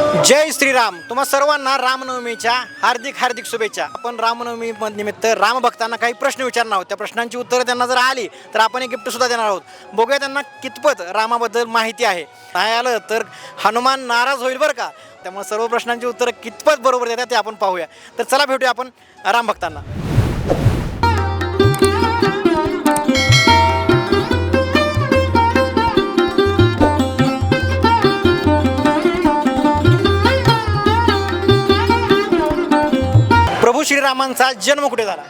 जय श्रीराम. तुम्हा सर्वांना रामनवमीच्या हार्दिक हार्दिक शुभेच्छा. आपण रामनवमी निमित्त रामभक्तांना काही प्रश्न विचारणार आहोत. त्या प्रश्नांची उत्तरं त्यांना जर आली तर आपण एक गिफ्ट सुद्धा देणार आहोत. बघूया त्यांना कितपत रामाबद्दल माहिती आहे. नाही आलं तर हनुमान नाराज होईल बरं का? त्यामुळे सर्व प्रश्नांची उत्तरं कितपत बरोबर देतात ते आपण पाहूया. तर चला भेटूया आपण रामभक्तांना. श्रीरामांचा जन्म कुठे झाला?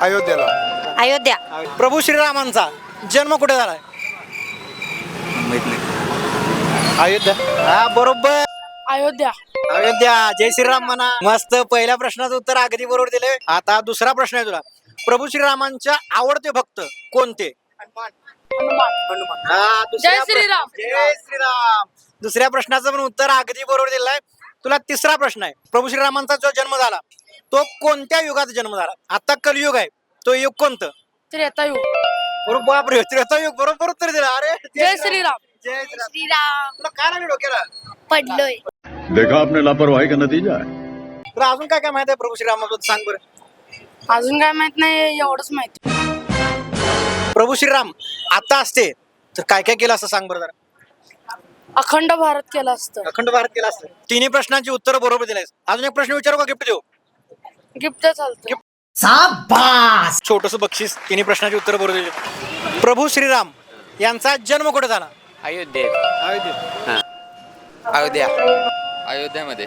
अयोध्येला. अयोध्या. प्रभू श्रीरामांचा जन्म कुठे झालाय अयोध्या. हा बरोबर. अयोध्या. अयोध्या. जय श्रीराम म्हणा. मस्त. पहिल्या प्रश्नाचं उत्तर अगदी बरोबर दिले आता दुसरा प्रश्न आहे तुला. प्रभू श्रीरामांच्या आवडते भक्त कोणते? हा, दुसऱ्या जय श्रीराम. प्रश्न- जय श्रीराम. दुसऱ्या प्रश्नाचं पण उत्तर अगदी बरोबर दिलंय. तुला तिसरा प्रश्न आहे. प्रभू श्रीरामांचा जो जन्म झाला तो कोणत्या युगात जन्म झाला? आता कलियुग आहे. तो युग कोणतं? त्रेतायुग. बरोबर बापरे त्रेतायुग. बरोबर उत्तर दिलं. अरे जय श्रीराम. जय श्रीराम. श्रीराम. तुला काय लागलं डोक्याला? पडलोय. देखा आपने लापरवाही का नतीजा? है तुला अजून काय काय माहिती आहे प्रभू श्रीरामाबद्दल? सांग बरं. अजून काय माहीत नाही एवढंच माहिती. प्रभू श्रीराम आता असते. तर काय काय केलं असं सांग बरं जरा. अखंड भारत केलं असतं. अखंड भारत केला असतं. तिन्ही प्रश्नांची उत्तर बरोबर दिलायस अजून एक प्रश्न विचारू का गिफ्ट देऊ? गिफ्ट चालतं छोटस बक्षीस तिन्ही प्रश्नाची उत्तर बरोबर दिली. प्रभू श्रीराम यांचा जन्म कुठे झाला? अयोध्येत अयोध्येत अयोध्या. अयोध्यामध्ये.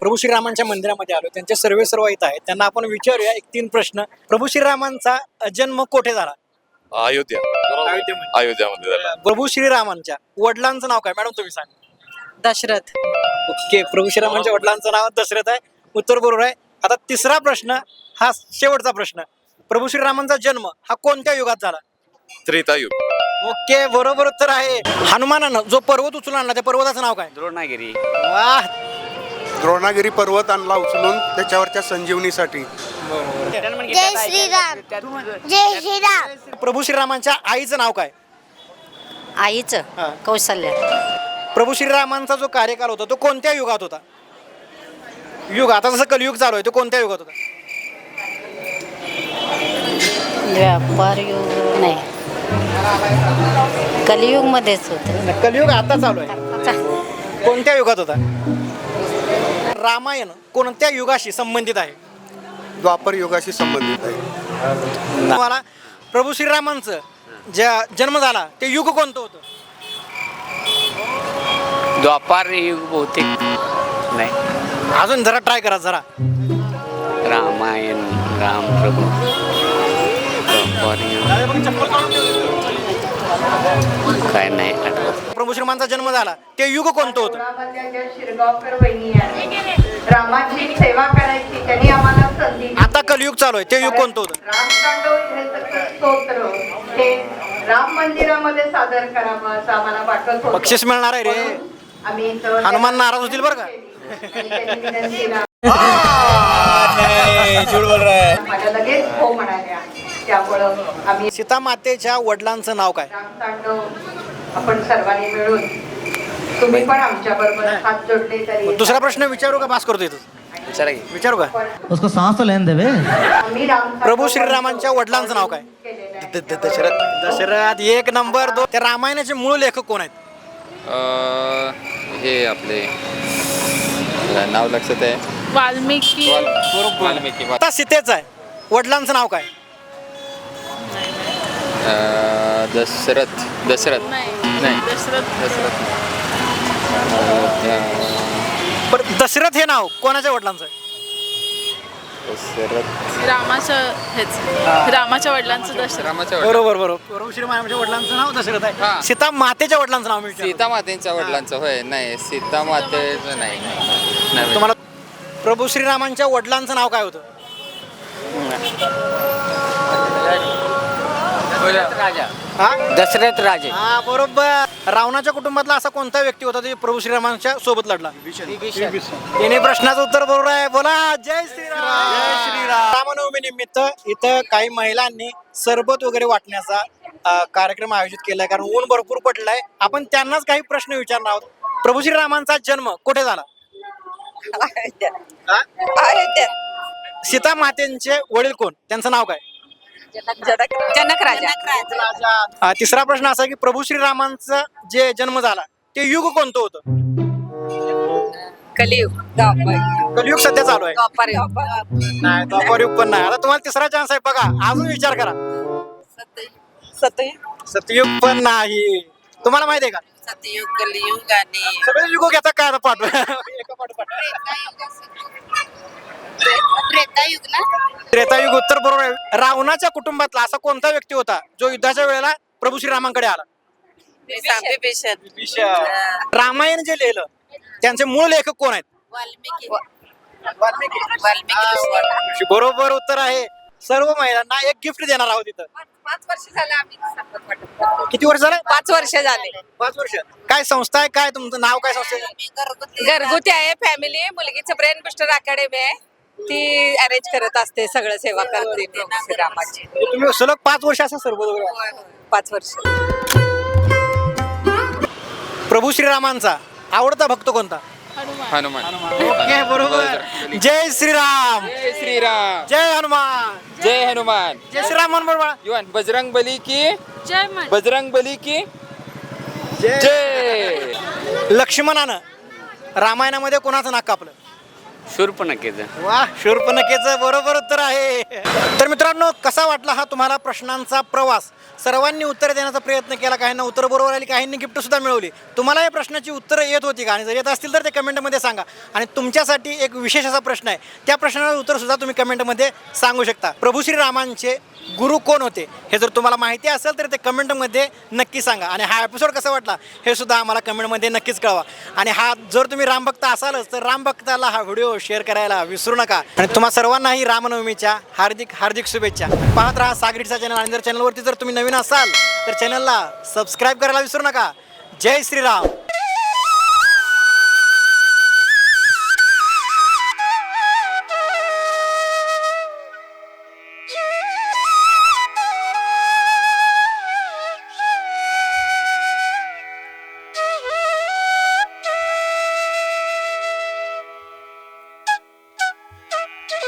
प्रभू श्रीरामांच्या मंदिरामध्ये आलो. त्यांचे सर्वे सर्व इथं आहेत. त्यांना आपण विचारूया एक तीन प्रश्न. प्रभू श्रीरामांचा जन्म कोठे झाला? अयोध्या. अयोध्येमध्ये. अयोध्यामध्ये झाला. प्रभू श्रीरामांच्या वडिलांचं नाव काय? मॅडम तुम्ही सांग. दशरथ. ओके प्रभू श्रीरामांच्या वडिलांचं नाव दशरथ आहे. उत्तर बरोबर आहे. आता तिसरा प्रश्न हा शेवटचा प्रश्न. प्रभू श्रीरामांचा जन्म हा कोणत्या युगात झाला? त्रेतायुग ओके बरोबर उत्तर आहे. हनुमानानं जो पर्वत उचलून आणला त्या पर्वताचं नाव काय? द्रोणागिरी. वाह! द्रोणागिरी पर्वत आणला उचलून त्याच्यावरच्या संजीवनीसाठी. जय श्रीराम. जय श्रीराम. प्रभू श्रीरामांच्या आईचं नाव काय. आईचं. कौशल्य. प्रभू श्रीरामांचा जो कार्यकाल होता तो कोणत्या युगात होता? युग आता जसं कलियुग चालू आहे तो कोणत्या युगात होता? व्यापार युग नाही. कलियुग मध्येच होत कलियुग आता चालू आहे. कोणत्या युगात होता? रामायण कोणत्या युगाशी संबंधित आहे? द्वापर युगाशी संबंधित आहे. तुम्हाला प्रभू श्रीरामांचं ज्या जन्म झाला ते युग कोणतं होतं? द्वापार युग बहुतेक अजून जरा ट्राय करा जरा. रामायण राम प्रभू. काय नाही आठवत. प्रभू श्रीरामांचा जन्म झाला. ते युग कोणतं होतं? रामाच्या शिरगावकर वहिनी आहे रामाची सेवा करायची त्यांनी आम्हाला संधी दिली. आता कलियुग चालू आहे. ते युग कोणतं होतं? रामतांडव हे सगळं स्तोत्र. हे राम मंदिरामध्ये सादर करावं असं आम्हाला वाटत होतं. बक्षीस मिळणार आहे रे. म्हणून आम्ही इथं हनुमान नाराज होतील बरं का? केला. मला लगेच हो म्हणाल्या त्यामुळं आम्ही सीता मातेच्या वडिलांचं नाव काय? रामतांडव आपण सर्वांनी मिळून तुम्ही पण आमच्या बरोबर हात जोडले तरी दुसरा प्रश्न विचारू का? पास करतो इथं विचारा की. विचारू का? उसको सांस तो लेने देवे। आम्ही रामतांडव प्रभू श्रीरामांच्या वडिलांचं नाव काय. The- the- Dasharath. दशरथ एक नंबर दोन त्या रामायणाचे मूळ लेखक कोण आहेत? अं, हे आपले मला नाव लक्षात आहे. वाल्मिकी. वाल्मिकी. आता सीतेचं आहे. वडिलांचं नाव काय? अं, दशरथ. दशरथ. नाही. दशरथ. पण दशरथ हे नाव कोणाच्या वडिलांचं आहे? दशरथ रामाच्या हेच. रामाच्या वडिलांचं दशरथ. रामाच्या वडिलां- बरोबर बरोबर. प्रभू श्रीरामाच्या वडिलांचं नाव दशरथ आहे. हा. सीता मातेच्या वडिलांचं नाव मी विचारलं. सीता मातेच्या वडिलांचं होय. नाही सीता मातेचं नाही. नाही. तुम्हाला प्रभू श्रीरामांच्या वडिलांचं नाव काय होतं? राजा. हा? दशरथ राजे. हा बरोबर. रावणाच्या कुटुंबातला असा कोणता व्यक्ती होता जो प्रभू श्रीरामांच्या सोबत लढला? तिने प्रश्नाचं उत्तर बरोबर आहे. बोला. जय श्रीराम. जय श्रीराम. रामनवमी निमित्त इथं काही महिलांनी सरबत वगैरे वाटण्याचा अ, कार्यक्रम आयोजित केलाय. कारण ऊन भरपूर पडलाय. आपण त्यांनाच काही प्रश्न विचारणार आहोत. प्रभू श्रीरामांचा जन्म कुठे झाला? हा? सीता मातेंचे वडील कोण? त्यांचं नाव काय? जनक राजा. हा, तिसरा प्रश्न असा की प्रभू श्रीरामांचा जे जन्म झाला ते युग कोणतं होतं? कलियुग. द्वापर. कलियुग सध्या चालू आहे. नाही द्वापर युग पण नाही. आता तुम्हाला तिसरा चान्स आहे. बघा अजून विचार करा. सतयुग सतयुग पण नाही. तुम्हाला माहिती आहे का? सतयुग कलियुग आणि सगळे युग घेता काय आता पाठ एका पाठोपाठ. त्रेतायुग ना? त्रेतायुग उत्तर बरोबर आहे. रावणाच्या कुटुंबातला असा कोणता व्यक्ती होता जो युद्धाच्या वेळेला प्रभू श्रीरामांकडे आला? विभीषण. रामायण जे लिहिलं त्यांचे मूळ लेखक कोण आहेत? वाल्मिकी. वाल्मिकी. वाल्मिकी बरोबर उत्तर आहे. सर्व महिलांना एक गिफ्ट देणार आहोत इथं. पाच वर्ष झाले आम्ही वाटप. किती वर्ष झालं? पाच वर्ष झाले. पाच वर्ष. काय संस्था आहे? काय तुमचं नाव काय संस्थेचं? घरगुती. आहे फॅमिली मुलगीचं ब्रेन बुस्टर अकॅडमी आहे. ती अरेंज करत असते सगळं सेवा करते श्रीरामाची तुम्ही सलग पाच वर्ष असं सर्व. पाच वर्ष. प्रभू श्रीरामांचा आवडता भक्त कोणता? हनुमान. ओके बरोबर. जय श्रीराम. जय श्रीराम. जय हनुमान. जय हनुमान. जय श्रीराम बोल बाळा. युवान बजरंग बली की? जय मन. बजरंग बली की? जय. लक्ष्मणानं रामायणामध्ये कोणाचं नाक कापलं? शूर्पणखेचं. वा शूर्पणखेचं बरोबर उत्तर आहे. तर मित्रांनो कसा वाटला हा तुम्हाला प्रश्नांचा प्रवास? सर्वांनी उत्तर देण्याचा प्रयत्न केला काहींना उत्तर बरोबर आली काहींनी गिफ्ट सुद्धा मिळवली. तुम्हाला या प्रश्नाची उत्तरं येत होती का? आणि जर येत असतील तर ते कमेंटमध्ये सांगा. आणि तुमच्यासाठी एक विशेष असा प्रश्न आहे. त्या प्रश्नाचं उत्तर सुद्धा तुम्ही कमेंटमध्ये सांगू शकता. प्रभू श्रीरामांचे गुरु कोण होते? हे जर तुम्हाला माहिती असेल तर ते कमेंटमध्ये नक्की सांगा. आणि हा एपिसोड कसा वाटला हे सुद्धा आम्हाला कमेंटमध्ये नक्कीच कळवा. आणि हा जर तुम्ही रामभक्त असालच तर रामभक्ताला हा व्हिडिओ शेअर करायला विसरू नका. आणि तुम्हा सर्वांनाही रामनवमीच्या हार्दिक हार्दिक शुभेच्छा. पाहत राहा सागरीचा चॅनल आणि जर चॅनलवरती जर तुम्ही नवीन असाल तर चॅनलला सबस्क्राईब करायला विसरू नका. जय श्रीराम.